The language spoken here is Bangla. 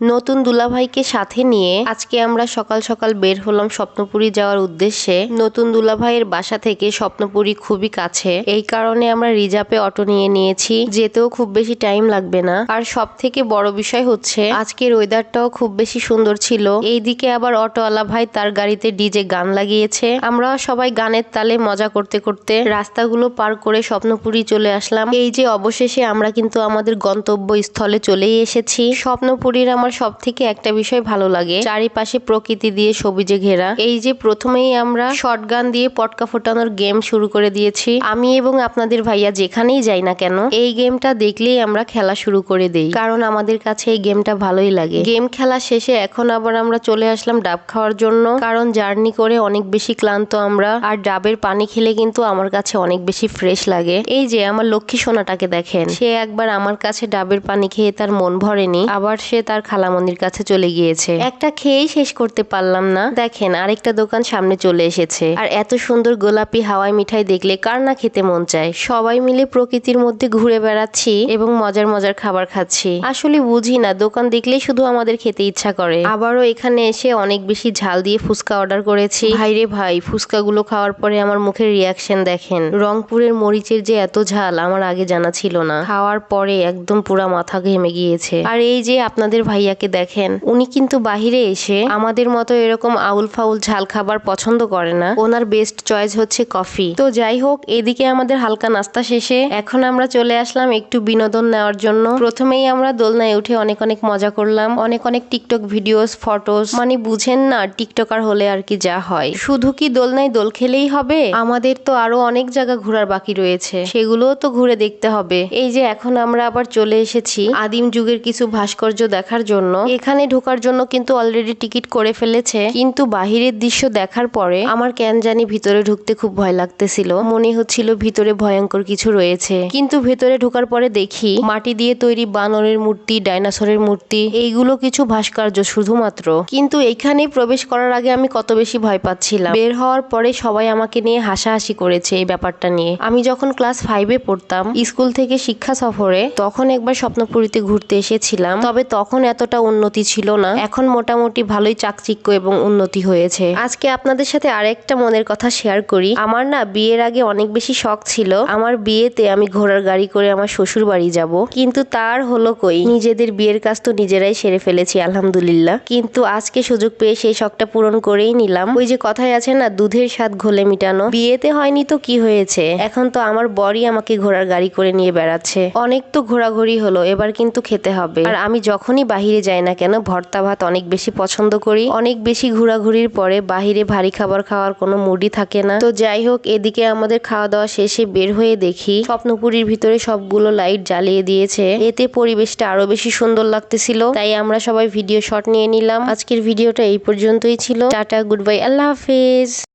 নতুন দুলাভাইকে সাথে নিয়ে আজকে আমরা সকাল সকাল বের হলাম স্বপ্নপুরী যাওয়ার উদ্দেশ্যে। নতুন দুলাভাইয়ের বাসা থেকে স্বপ্নপুরী খুবই কাছে। এই কারণে আমরা রিজার্ভে অটো নিয়ে নিয়েছি। যেতেও খুব বেশি টাইম লাগবে না। আর সব থেকে বড় বিষয় হচ্ছে, আজকের ওয়েদারটাও খুব বেশি সুন্দর ছিল। এইদিকে আবার অটোওয়ালা ভাই তার গাড়িতে ডিজে গান লাগিয়েছে। আমরা সবাই গানের তালে মজা করতে করতে রাস্তাগুলো পার করে স্বপ্নপুরী চলে আসলাম। এই যে অবশেষে আমরা কিন্তু আমাদের গন্তব্য স্থলে চলেই এসেছি। স্বপ্নপুরীর আমার সব থেকে একটা বিষয় ভালো লাগে। চারিপাশে প্রকৃতি দিয়ে সবুজে ঘেরা। এই যে প্রথমেই আমরা শটগান দিয়ে পটকা ফোটানোর গেম শুরু করে দিয়েছি। আমি এবং আপনাদের ভাইয়া যেখানেই যাই না কেন, এই গেমটা দেখলেই আমরা খেলা শুরু করে দেই। কারণ আমাদের কাছে এই গেমটা ভালোই লাগে। গেম খেলা শেষে এখন আবার আমরা চলে আসলাম ডাব খাওয়ার জন্য। কারণ জার্নি করে অনেক বেশি ক্লান্ত আমরা। আর ডাবের পানি খেলে কিন্তু আমার কাছে অনেক বেশি ফ্রেশ লাগে। এই যে আমার লক্ষ্মী সোনাটাকে দেখেন। সে একবার আমার কাছে ডাবের পানি খেয়ে তার মন ভরেনি। আবার সে তার খালামনির কাছে চলে গিয়েছে। একটা খেয়েই শেষ করতে পারলাম না। দেখেন, আরেকটা দোকান সামনে চলে এসেছে। আর এত সুন্দর গোলাপি হাওয়াই মিঠাই দেখলে কার না খেতে মন চায়। সবাই মিলে প্রকৃতির মধ্যে ঘুরে বেড়াচ্ছি এবং মজার মজার খাবার খাচ্ছি। আসলে বুঝি না, দোকান দেখলেই শুধু আমাদের খেতে ইচ্ছা করে। আবারও এখানে এসে অনেক বেশি ঝাল দিয়ে ফুচকা অর্ডার করেছি। ভাইরে ভাই, ফুচকাগুলো খাওয়ার পরে আমার মুখের রিয়াকশন দেখেন। রংপুরের মরিচের যে এত ঝাল, আমার আগে জানা ছিল না। খাওয়ার পরে একদম পুরা মাথা ঘেমে গিয়েছে। আর এই যে আপনাদের ভাইয়াকে দেখেন। উনি কিন্তু বাহিরে এসে আমাদের মতো এরকম আউল ফাউল ঝাল খাবার পছন্দ করে না। ওনার বেস্ট চয়েস হচ্ছে কফি তো যাই হোক, এদিকে আমাদের হালকা নাস্তা শেষে এখন আমরা চলে আসলাম একটু বিনোদন নেওয়ার জন্য। প্রথমেই আমরা দোলনায় উঠে অনেক অনেক মজা করলাম। অনেক অনেক টিকটক ভিডিওস ফটোস মানে বুঝেন না, টিকটকার হলে আর কি যা হয়। শুধু কি দোলনায় দোল খেলেই হবে? আমাদের তো আরও অনেক জায়গা ঘোরার বাকি রয়েছে। সেগুলোও তো ঘুরে দেখতে হবে। এই যে এখন আমরা আবার চলে এসেছি। আদিম যুগের কিছু ভাস্কর্য দেখার জন্য। এখানে ঢোকার জন্য কিন্তু অলরেডি টিকিট করে ফেলেছে। কিন্তু বাহিরের দৃশ্য দেখার পরে আমার কেন জানি ভিতরে ঢুকতে খুব ভয় লাগতেছিল। মনে হচ্ছিল ভিতরে ভয়ঙ্কর কিছু রয়েছে। কিন্তু ভেতরে ঢোকার পরে দেখি মাটি দিয়ে তৈরি বানরের মূর্তি, ডাইনোসরের মূর্তি, এইগুলো কিছু ভাস্কর্য শুধুমাত্র। কিন্তু এখানে প্রবেশ করার আগে আমি কত বেশি ভয় পাচ্ছিলাম। বের হওয়ার পরে সবাই আমাকে নিয়ে হাসাহাসি করেছে এই ব্যাপারটা নিয়ে। আমি যখন ক্লাস ফাইভে পড়তাম, স্কুল থেকে শিক্ষা সফরে, তখন একবার স্বপ্নপুরীতে ঘুরতে এসেছিলাম। তবে তখন এতটা উন্নতি ছিল না, এখন মোটামুটি ভালোই চাকচিক্য এবং উন্নতি হয়েছে। আজকে আপনাদের সাথে আরেকটা মনের কথা শেয়ার করি। আমার না বিয়ের আগে অনেক বেশি শখ ছিল। আমার বিয়েতে আমি ঘোড়ার গাড়ি করে আমার শ্বশুর বাড়ি যাব। কিন্তু তার হলো কই? নিজেদের বিয়ের কাজ তো নিজেরাই সেরে ফেলেছি, আলহামদুলিল্লাহ। কিন্তু আজকে সুযোগ পেয়ে সেই শখটা পূরণ করেই নিলাম। ওই যে কথায় আছে না, দুধের স্বাদ ঘোলে মিটানো। বিয়েতে হয়নি তো কি হয়েছে? এখন তো আমার বরই আমাকে ঘোড়ার গাড়ি করে নিয়ে বেড়াচ্ছে। অনেক তো ঘোরাঘুরি হলো, এবার কিন্তু খেতে হবে। আর আমি যখনই বাহিরে যাই না কেন? ভর্তা ভাত অনেক বেশি পছন্দ করি। অনেক বেশি ঘোরাঘুরির পরে বাহিরে ভারী খাবার খাওয়ার কোনো মুডই থাকে না। তো যাই হোক, এদিকে আমাদের খাওয়া দাওয়া শেষে বের হয়ে দেখি স্বপ্নপুরীর ভিতরে সবগুলো লাইট জ্বালিয়ে দিয়েছে। এতে পরিবেশটা আরও বেশি সুন্দর লাগতেছিল। তাই আমরা সবাই ভিডিও শট নিয়ে নিলাম। আজকের ভিডিওটা এই পর্যন্তই ছিল। টাটা গুড বাই আল্লাহ হাফেজ।